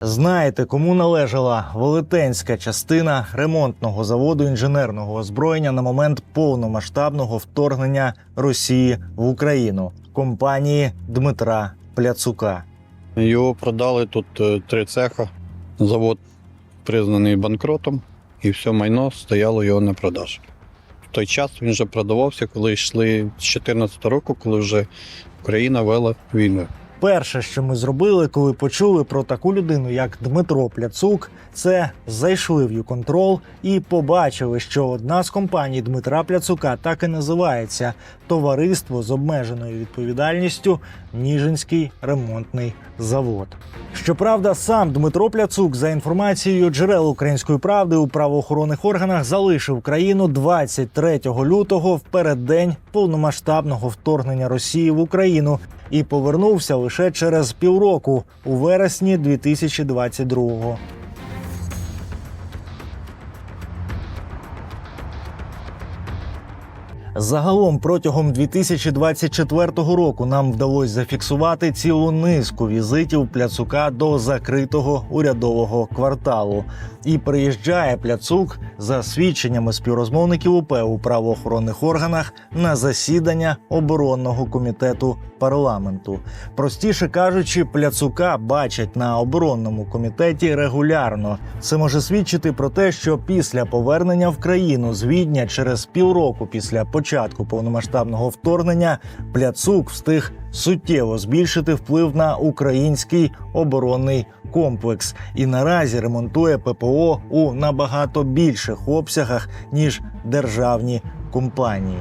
Знаєте, кому належала велетенська частина ремонтного заводу інженерного озброєння на момент повномасштабного вторгнення Росії в Україну компанії Дмитра Пляцука. Його продали тут е, три цеха. Завод признаний банкротом, і все майно стояло його на продаж. В той час він вже продавався, коли йшли з 2014 року, коли вже Україна вела війну. Перше, що ми зробили, коли почули про таку людину, як Дмитро Пляцук, це зайшли в Юконтрол і побачили, що одна з компаній Дмитра Пляцука так і називається Товариство з обмеженою відповідальністю Ніжинський ремонтний завод. Щоправда, сам Дмитро Пляцук, за інформацією джерел української правди у правоохоронних органах, залишив країну 23 лютого в переддень повномасштабного вторгнення Росії в Україну і повернувся лише через півроку у вересні 2022-го. Загалом протягом 2024 року нам вдалося зафіксувати цілу низку візитів Пляцука до закритого урядового кварталу. І приїжджає Пляцук за свідченнями співрозмовників УП у правоохоронних органах на засідання оборонного комітету парламенту. Простіше кажучи, Пляцука бачать на оборонному комітеті регулярно. Це може свідчити про те, що після повернення в країну з Відня через півроку після початку повномасштабного вторгнення Пляцук встиг суттєво збільшити вплив на український оборонний комплекс і наразі ремонтує ППО у набагато більших обсягах ніж державні компанії.